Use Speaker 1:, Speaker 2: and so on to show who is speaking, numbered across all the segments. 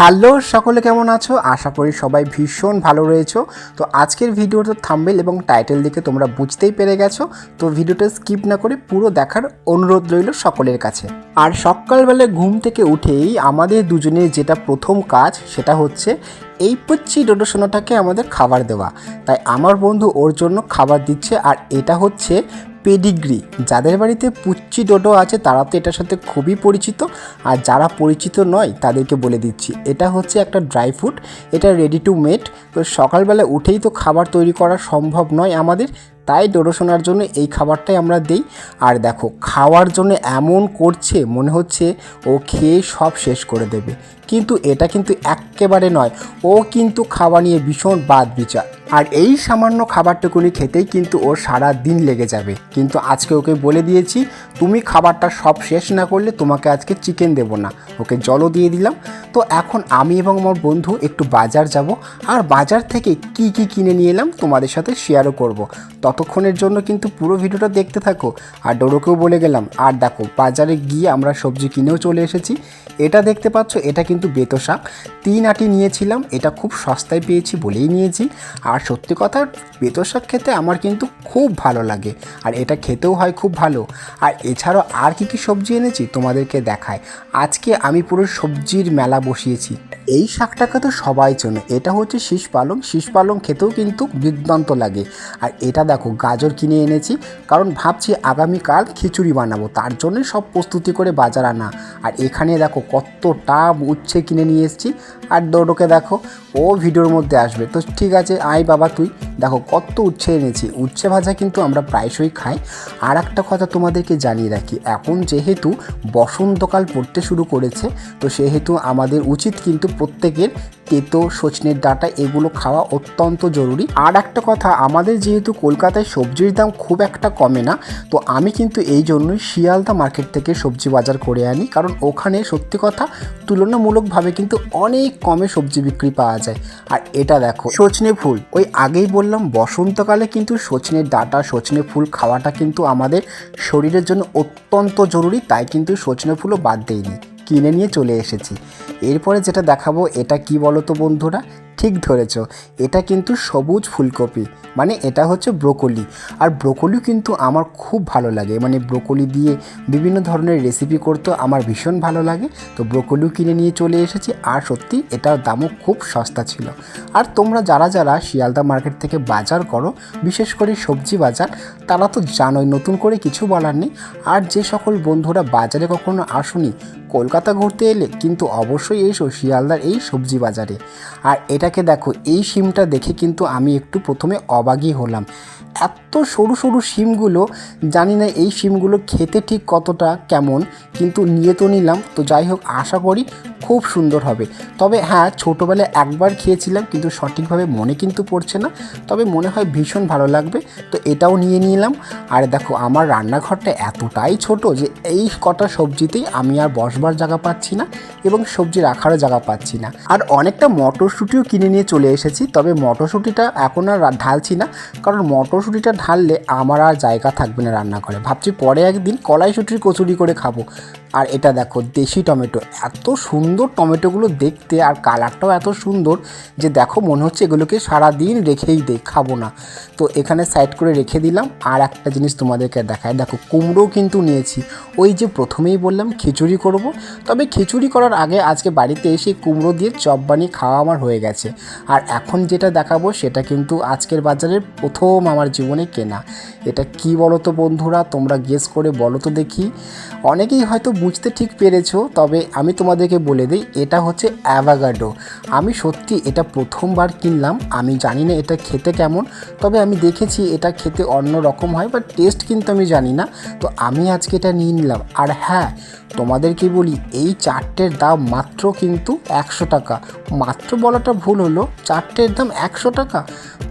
Speaker 1: Hello, সকলে কেমন আছো? আশা করি সবাই ভীষণ ভালো রয়েছো। তো আজকের ভিডিওটা থাম্বেল এবং টাইটেল দেখে তোমরা বুঝতেই পেরে গেছো। তো ভিডিওটা স্কিপ না করে পুরো দেখার অনুরোধ রইল সকলের কাছে। আর সকালবেলা ঘুম থেকে উঠেই আমাদের দুজনের যেটা প্রথম কাজ, সেটা হচ্ছে এই পুচ্ছি ডোডোসোনাটাকে আমাদের খাবার দেওয়া। তাই আমার বন্ধু ওর জন্য খাবার দিচ্ছে, আর এটা হচ্ছে পেডিগ্রি। যাদের বাড়িতে পুচ্চি ডোডো আছে, তারা তো এটার সাথে খুবই পরিচিত। আর যারা পরিচিত নয়, তাদেরকে বলে দিচ্ছি। এটা হচ্ছে একটা ড্রাই ফ্রুট, এটা রেডি টু মেড তো সকালবেলা উঠেই তো খাবার তৈরি করা সম্ভব নয় আমাদের। তাই ডোডোসোনার জন্য এই খাবারটাই আমরা দিই। আর দেখো, খাওয়ার জন্য এমন করছে, মনে হচ্ছে ও খেয়ে সব শেষ করে দেবে। কিন্তু এটা কিন্তু একেবারে নয়, ও কিন্তু খাওয়া নিয়ে ভীষণ বাদ বিচার। আর এই সামান্য খাবারটুকুনি খেতেই কিন্তু ওর সারা দিন লেগে যাবে। কিন্তু আজকে ওকে বলে দিয়েছি, তুমি খাবারটা সব শেষ না করলে তোমাকে আজকে চিকেন দেবো না। ওকে জলও দিয়ে দিলাম। তো এখন আমি এবং আমার বন্ধু একটু বাজার যাব, আর বাজার থেকে কি কি কিনে নিয়ে এলাম তোমাদের সাথে শেয়ারও করব। ততক্ষণের জন্য কিন্তু পুরো ভিডিওটা দেখতে থাকো। আর ডোরোকেও বলে গেলাম, আর দেখো, বাজারে গিয়ে আমরা সবজি কিনেও চলে এসেছি। এটা দেখতে পাচ্ছ, এটা কিন্তু বেতো শাক। তিন আটি নিয়েছিলাম, এটা খুব সস্তায় পেয়েছি বলেই নিয়েছি। আর সত্যি কথা, বেতো শাক খেতে আমার কিন্তু খুব ভালো লাগে, আর এটা খেতেও হয় খুব ভালো। আর এছাড়াও আর কি কি সবজি এনেছি তোমাদেরকে দেখায়। আজকে আমি পুরো সবজির মেলা বসিয়েছি। এই শাকটাকে তো সবাই চেনে। এটা হচ্ছে শীষ পালং। শীষ পালং খেতেও কিন্তু দুর্দান্ত লাগে। আর এটা দেখো, গাজর কিনে এনেছি, কারণ ভাবছি আগামীকাল খিচুড়ি বানাবো। তার জন্যই সব প্রস্তুতি করে বাজার আনা। আর এখানে দেখো, কতটা উচ্ছে কিনে নিয়ে এসেছি। আর দৌডোকে দেখো, ও ভিডিওর মধ্যে আসবে। তো ঠিক আছে, আয় বাবা তুই। দেখো, কত উচ্ছে এনেছি। উচ্ছে ভাজা কিন্তু আমরা প্রায়শই খাই। আর একটা কথা তোমাদেরকে জানিয়ে রাখি, এখন যেহেতু বসন্তকাল পড়তে শুরু করেছে, তো সেহেতু আমাদের উচিত কিন্তু প্রত্যেকের তেতো, সজনের ডাটা, এগুলো খাওয়া অত্যন্ত জরুরি। আর একটা কথা, আমাদের যেহেতু কলকাতায় সবজির দাম খুব একটা কমে না, তো আমি কিন্তু এই জন্যই শিয়ালদা মার্কেট থেকে সবজি বাজার করে আনি, কারণ ওখানে সত্যি কথা তুলনামূলকভাবে কিন্তু অনেক কমে সবজি বিক্রি পাওয়া যায়। আর এটা দেখো, সজনে ফুল। ওই আগেই বললাম, বসন্তকালে কিন্তু সজনের ডাটা, সজনে ফুল খাওয়াটা কিন্তু আমাদের শরীরের জন্য অত্যন্ত জরুরি, তাই কিন্তু সজনে ফুলও বাদ দেয়নি কিনে নিয়ে চলে এসেছি। এরপরে যেটা দেখাবো এটা কি বলো তো বন্ধুরা? ঠিক ধরেছ। এটা কিন্তু সবুজ ফুলকপি মানে এটা হচ্ছে ব্রোকলি। আর ব্রোকলি কিন্তু আমার খুব ভালো লাগে মানে ব্রোকলি দিয়ে বিভিন্ন ধরনের রেসিপি করতে আমার ভীষণ ভালো লাগে। তো ব্রোকলিও কিনে নিয়ে চলে এসেছি, আর সত্যি এটার দামও খুব সস্তা ছিল। আর তোমরা যারা যারা শিয়ালদা মার্কেট থেকে বাজার করো, বিশেষ করে সবজি বাজার, তারা তো জানোই, নতুন করে কিছু বলার নেই। আর যে সকল বন্ধুরা বাজারে কখনো আসুনি, কলকাতা ঘুরতে এলে কিন্তু অবশ্যই এসো শিয়ালদার এই সবজি বাজারে। আর এটাকে দেখো, এই সিমটা দেখে কিন্তু আমি একটু প্রথমে অবাগই হলাম। এত সরু সরু শিমগুলো জানি না এই শিমগুলো খেতে ঠিক কতটা কেমন, কিন্তু নিয়ে তো নিলাম। তো যাই হোক, আশা করি খুব সুন্দর হবে। তবে হ্যাঁ ছোটোবেলায় একবার খেয়েছিলাম, কিন্তু সঠিকভাবে মনে কিন্তু পড়ছে না। তবে মনে হয় ভীষণ ভালো লাগবে। তো এটাও নিয়ে নিলাম। আর দেখো, আমার রান্নাঘরটা এতটাই ছোট যে এই কটা সবজিতেই আমি আর বসবার জায়গা পাচ্ছি না এবং সবজি রাখারও জায়গা পাচ্ছি না। আর অনেকটা মটরশুঁটিও কিনে নিয়ে চলে এসেছি। তবে মটরশুঁটিটা এখন আর ঢালছি না। কারণ মটরশুঁটিটা ঢাললে আমার আর জায়গা থাকবে না রান্নাঘরে। ভাবছি পরে একদিন কলাইশুঁটির কচুরি করে খাব। আর এটা দেখো, দেশি টমেটো। এত সুন্দর টমেটোগুলো দেখতে আর কালারটাও এত সুন্দর যে দেখো, মনে হচ্ছে এগুলোকে সারাদিন রেখেই দেই খাব না। তো এখানে সাইড করে রেখে দিলাম। আর একটা জিনিস তোমাদেরকে দেখায় দেখো কুমড়োও কিন্তু নিয়েছি। ওই যে প্রথমেই বললাম, খিচুড়ি করব। তবে খিচুড়ি করার আগে আজকে বাড়িতে এসে কুমড়ো দিয়ে চপ বানিয়ে খাওয়া আমার হয়ে গেছে। আর এখন যেটা দেখাবো, সেটা কিন্তু আজকের বাজারের প্রথম আমার জীবনে কেনা। এটা কি বলো তো বন্ধুরা? তোমরা গেস করে বলো তো দেখি। অনেকেই হয়তো বুঝতে ঠিক পেরেছ, তবে আমি তোমাদেরকে বলে দিই, এটা হচ্ছে অ্যাভাগাডো। আমি সত্যি এটা প্রথমবার কিনলাম, আমি জানি না এটা খেতে কেমন, তবে আমি দেখেছি এটা খেতে অন্য রকম হয় বাট টেস্ট কিন্তু আমি জানি না, তো আমি আজকে এটা নিয়ে নিলাম। আর হ্যাঁ তোমাদেরকে বলি, এই চারটের দাম মাত্র কিন্তু একশো টাকা। মাত্র বলাটা ভুল হলো, চারটের দাম একশো টাকা,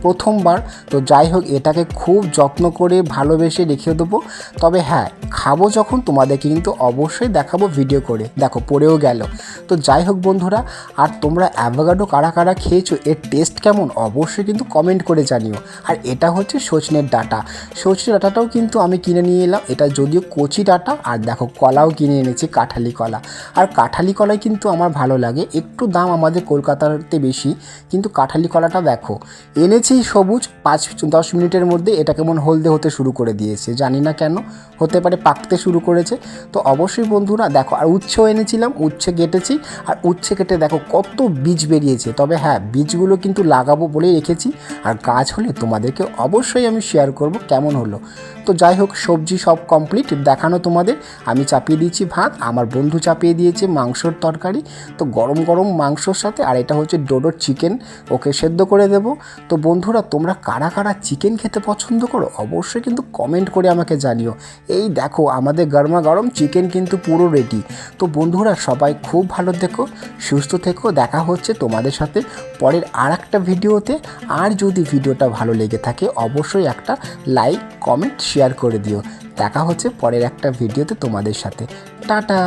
Speaker 1: প্রথমবার। তো যাই হোক, এটাকে খুব যত্ন করে ভালোবেসে রেখে দেবো। তবে হ্যাঁ খাব যখন, তোমাদেরকে কিন্তু অবশ্যই দেখাবো ভিডিও করে। দেখো, পড়েও গেল। তো যাই হোক বন্ধুরা, আর তোমরা অ্যাভোগাডো কারা কারা খেয়েছো, এর টেস্ট কেমন? অবশ্যই কিন্তু কমেন্ট করে জানিও। আর এটা হচ্ছে সজনের ডাটা। সজনে ডাটাটাও কিন্তু আমি কিনে নিয়ে এলাম। এটা যদিও কচি ডাটা, আর দেখো, কলাও কিনে এনেছি, কাঁঠালি কলা। আর কাঁঠালি কলাই কিন্তু আমার ভালো লাগে। একটু দাম আমাদের কলকাতাতে বেশি, কিন্তু কাঁঠালি কলাটা দেখো, এনেছি সবুজ পাঁচ, দশ মিনিটের মধ্যে। এটা কেমন হলদে হতে শুরু করে দিয়েছে। জানি না কেন, হতে পারে পাকতে শুরু করেছে। তো অবশ্যই বন্ধুরা, দেখো, আর উচ্ছে এনেছিলাম, উচ্ছে কেটেছি, আর উচ্ছে কেটে দেখো কত বীজ বেরিয়েছে। তবে হ্যাঁ বীজগুলো কিন্তু লাগাবো বলেই রেখেছি, আর গাছ হলে তোমাদেরকে অবশ্যই আমি শেয়ার করব কেমন হলো। তো যাই হোক, সবজি সব কমপ্লিট দেখানো তোমাদের। আমি চাপিয়ে দিয়েছি ভাত, আমার বন্ধু চাপিয়ে দিয়েছে মাংসর তরকারি। তো গরম গরম মাংসর সাথে, আর এটা হচ্ছে ডোডোর চিকেন, ওকে সেদ্ধ করে দেবো। তো বন্ধুরা, তোমরা কারা কারা চিকেন খেতে পছন্দ করো, অবশ্যই কিন্তু কমেন্ট করে আমাকে জানিও। এই দেখো, আমাদের গরমা গরম চিকেন কিন্তু পুরো রেডি তো বন্ধুরা, সবাই খুব ভালো থেকো, সুস্থ থেকো, দেখা হচ্ছে তোমাদের সাথে পরের আর একটা ভিডিওতে। আর যদি ভিডিওটা ভালো লেগে থাকে, অবশ্যই একটা লাইক কমেন্ট শেয়ার করে দিও। দেখা হচ্ছে পরের একটা ভিডিওতে তোমাদের সাথে। টাটা!